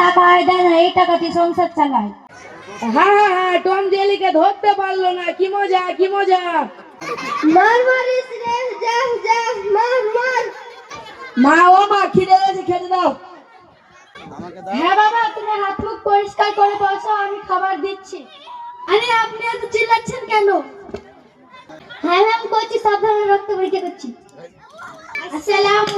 টাকা আয় দেয় না এই টাকা সংসার চালায়। হ্যাঁ হ্যাঁ হ্যাঁ টম জেলিকে ধরতে পারল না কি মজা কি মজা। মার মারিস রে যা যা মার মার। মা ও মা খিদে গেছে খেতে দাও। হ্যাঁ বাবা তুমি হাত মুখ পরিষ্কার করে বসো আমি খাবার দিচ্ছি। আরে আপনি এত চিল্লাচ্ছেন কেন? হ্যাঁ হ্যাঁ আমি করছি সাবধানে রক্ত পরীক্ষা করছি। আসসালামু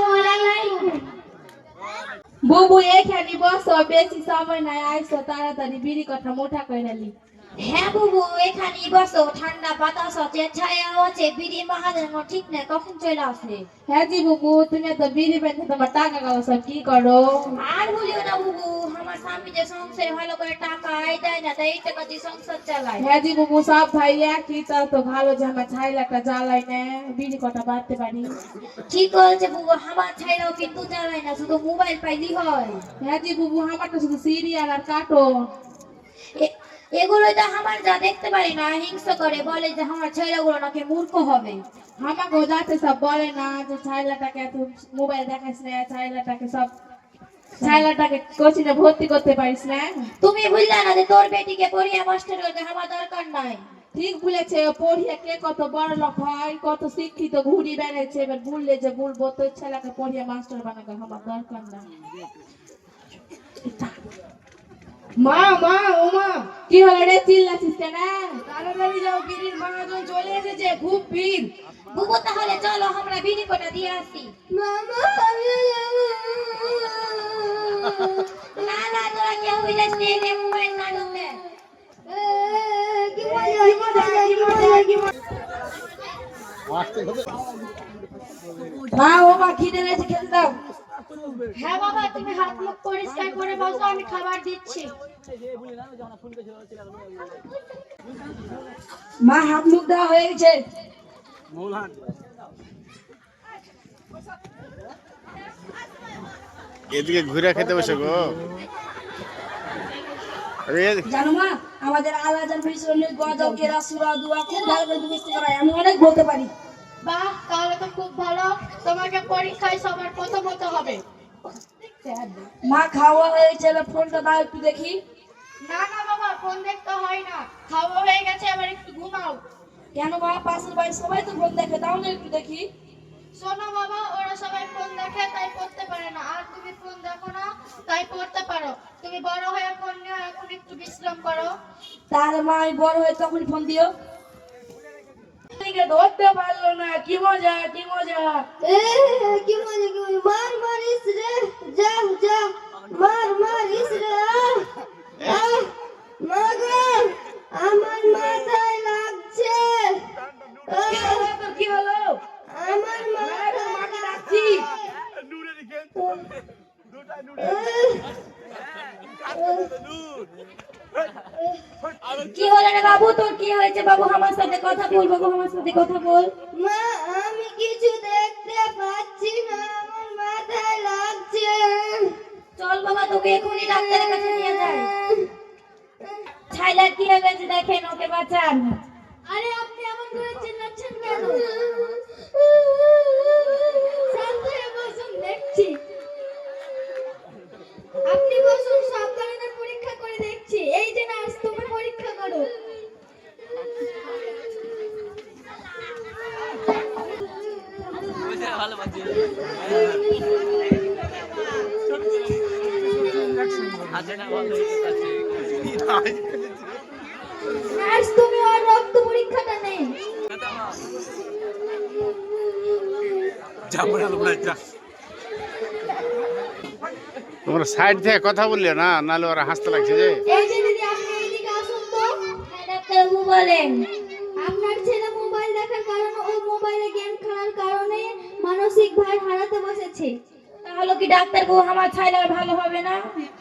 बुबु एक बोस ओ बेसी समय न आए सतारा त नि बीरी क ठमोठा कइनली হ্যাঁ বাবু এখানে বসো ঠান্ডা বাতাস আছে ছায়া আছে বিড়ি মাহাদের ঠিক না কখন চলে আসে হ্যাঁ জি বুবু তুমি তো বিড়ি বেঁধে তোমার টাকা গাও সব কি করো? আর বলিও না বাবু আমার স্বামী যে সংসারে ভালো করে টাকা আয় দেয় না তাই টাকা দিয়ে সংসার চালায়। হ্যাঁ জি বুবু সব ভাই একই তা তো ভালো যে আমার ছাইলাটা জ্বালাই না বিড়ি কটা বাঁধতে পারি? ঠিক বলছে বাবু আমার ছাইরাও কিন্তু চালায় না শুধু মোবাইল পাইলি হয়। হ্যাঁ জি বুবু আমার তো শুধু সিরিয়াল আর কার্টুন এগুলো তো আমার যা দেখতে পারি না হিংসা করে বলে যে আমার ছেলেগুলো নাকি মূর্খ হবে। আমাকেও যাতে সব বলে না যে ছাইলাটাকে এত মোবাইল দেখাস না ছাইলাটাকে সব ছাইলাটাকে কোচিনে ভর্তি করতে পারিস না। তুমি বুঝলে না যে তোর বেটিকে পড়িয়ে মাস্টার করতে আমার দরকার নাই? ঠিক বলেছে পড়িয়ে কে কত বড় লোক হয় কত শিক্ষিত ঘুরি বেড়েছে এবার বললে যে বলব তোর ছেলেকে পড়িয়ে মাস্টার বানাকে আমার দরকার না মা মা ও মা কি হলো রে? চিল্লাছিস কেন? তাড়াতাড়ি যাও বিড়ির মহাজন চলে এসেছে খুব ভিড়। বুবু তাহলে চলো আমরা বিড়ি কোটা দিয়ে আসি। না না তোরা কেউ বুঝাস নে নে মোবাইল না ঢুকলে। মা ও মা খিদে গেছে খেতে দাও। হ্যাঁ বাবা তুমি হাত মুখ পরিষ্কার করে বসো আমি খাবার দিচ্ছি। মা হাত মুখ দেওয়া হয়ে গেছে এদিকে ঘুরে খেতে বসে গো। জানো মা আমাদের আলাজান পিছনে গজব কেরা সুরা দুয়া খুব ভালো করে মুখস্থ করা আমি অনেক বলতে পারি। বাহ তাহলে তো খুব ভালো। তোমাকে পরীক্ষায় সবার প্রথম হতে হবে। মা খাওয়া হয়ে গেছে এবার ফোনটা দাও একটু দেখি। না না বাবা ফোন দেখতে হয় না। খাওয়া হয়ে গেছে এবার একটু ঘুমাও। কেন মা পাশের বাড়ির সবাই তো ফোন দেখে না একটু দেখি। শোনো বাবা ওরা সবাই ফোন দেখে তাই পড়তে পারে না। আর তুমি ফোন দেখো না তাই পড়তে পারো। তুমি বড় হয়ে ফোন নিয়ে এখন একটু বিশ্রাম করো। তাহলে মা আমি বড় হয়ে তখনই ফোন দিও। এদিকে ধরতে পারল না? কি মজা কি মজা? কি মজা কি মজা? মার মারিস রে যা যা মার মারিস রে আহ, আমার মাথায় লাগছে। কি হলো? তোর কি হলো? আমার মাকে ডাকছি কি হলো রে বাবু? তোর কি হয়েছে বাবু? আমার সাথে কথা বল বাবু আমার সাথে কথা বল। মা আমি কিছু দেখতে পাচ্ছি না আমার মাথায় লাগছে। চল বাবা তোকে এখনই ডাক্তারের কাছে নিয়ে যাই। ছাইলার কি হয়ে গেছে দেখেন ওকে বাঁচান। আরে আপনি এমন করে চিল্লাচ্ছেন কেন শান্ত হয়ে বসুন দেখছি আপনি বসুন সব ধরনের পরীক্ষা করে দেখছি এই যে নার্স তুমি পরীক্ষা করো তুমি ওর রক্ত পরীক্ষাটা নেই। তোমরা সাইড থেকে কথা বললে না নাহলে ওরা হাসতে লাগছে যে। এই যে দিদি আপনি এইদিকে আসুন তো। হ্যাঁ ডাক্তারবাবু বলেন আপনার ছেলে মোবাইল দেখার কারণে ও মোবাইলে গেম খেলার কারণে মানসিক ভার হারাতে বসেছে। তাহলে কি ডাক্তারবাবু আমার ছেলে আর ভালো হবে না?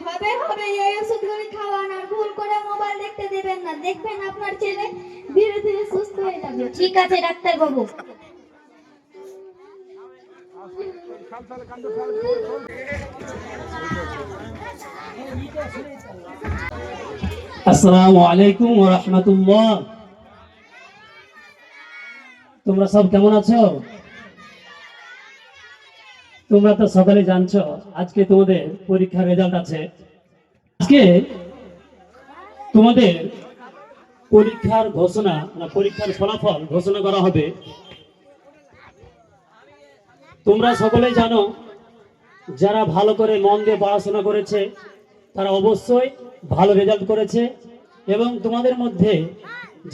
হবে হবে এই ওষুধগুলো খাওয়ান আর ভুল করে মোবাইল দেখতে দেবেন না। দেখবেন আপনার ছেলে ধীরে ধীরে সুস্থ হয়ে যাবে। ঠিক আছে ডাক্তারবাবু আসসালামু আলাইকুম ওয়া রাহমাতুল্লাহ। তোমরা সব কেমন আছো? তোমরা তো সকালে জানছো, আজকে তোমাদের পরীক্ষার রেজাল্ট আছে। আজকে তোমাদের পরীক্ষার ঘোষণা না পরীক্ষার ফলাফল ঘোষণা করা হবে। তোমরা সকলেই জানো, যারা ভালো করে মন দিয়ে পড়াশোনা করেছে, তারা অবশ্যই ভালো রেজাল্ট করেছে এবং তোমাদের মধ্যে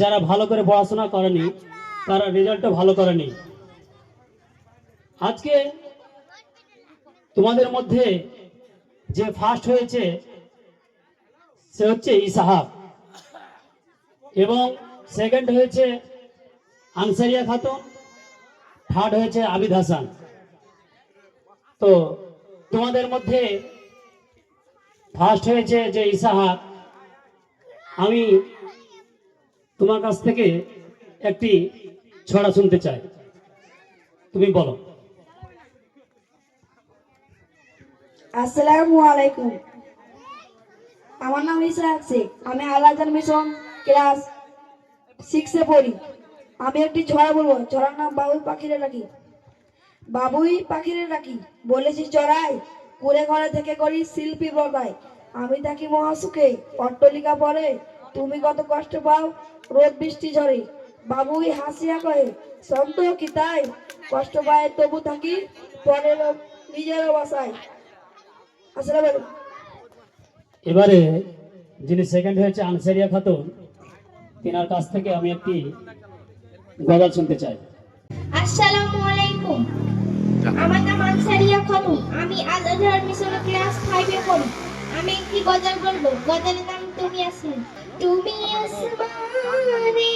যারা ভালো করে পড়াশোনা করেনি, তারা রেজাল্টও ভালো করেনি। আজকে তোমাদের মধ্যে যে ফার্স্ট হয়েছে, সে হচ্ছে ইসাহাব এবং সেকেন্ড হয়েছে আনসারিয়া খাতুন থার্ড হয়েছে আবিদ হাসান। তো তোমাদের মধ্যে ফার্স্ট হয়েছে যে ইসাহাব আমি তোমার কাছ থেকে একটি ছড়া শুনতে চাই। তুমি বলো। আসসালামু আলাইকুম। আমার নাম শেখ আমি মিশন ক্লাস সিক্সে পড়ি। আমি একটি ছড়া বলব। ছড়ার নাম বাবুই পাখিরে রাখি বাবুই পাখিরে বলেছি, চড়াই। কুড়ে ঘরে থেকে করি শিল্পী বদাই আমি থাকি মহাসুখে। অট্টলিকা পরে। তুমি কত কষ্ট পাও রোদ বৃষ্টি ঝরে। বাবুই হাসিয়া কয়ে সন্দেহ কি তাই? কষ্ট পায় তবু থাকি পরের নিজেরও বাসায়। এবারে যিনি সেকেন্ড হয়েছে আনসারিয়া খাতুন, তিনার কাছ থেকে আমি একটি গজল শুনতে চাই। আসসালামু আলাইকুম। আমার নাম আনসারিয়া খাতুন। আমি আল আজহার মিশন ক্লাস ফাইভে পড়ি। আমি একটি গজল বলব। গজলের নাম তুমি আসমান তুমি আসমানে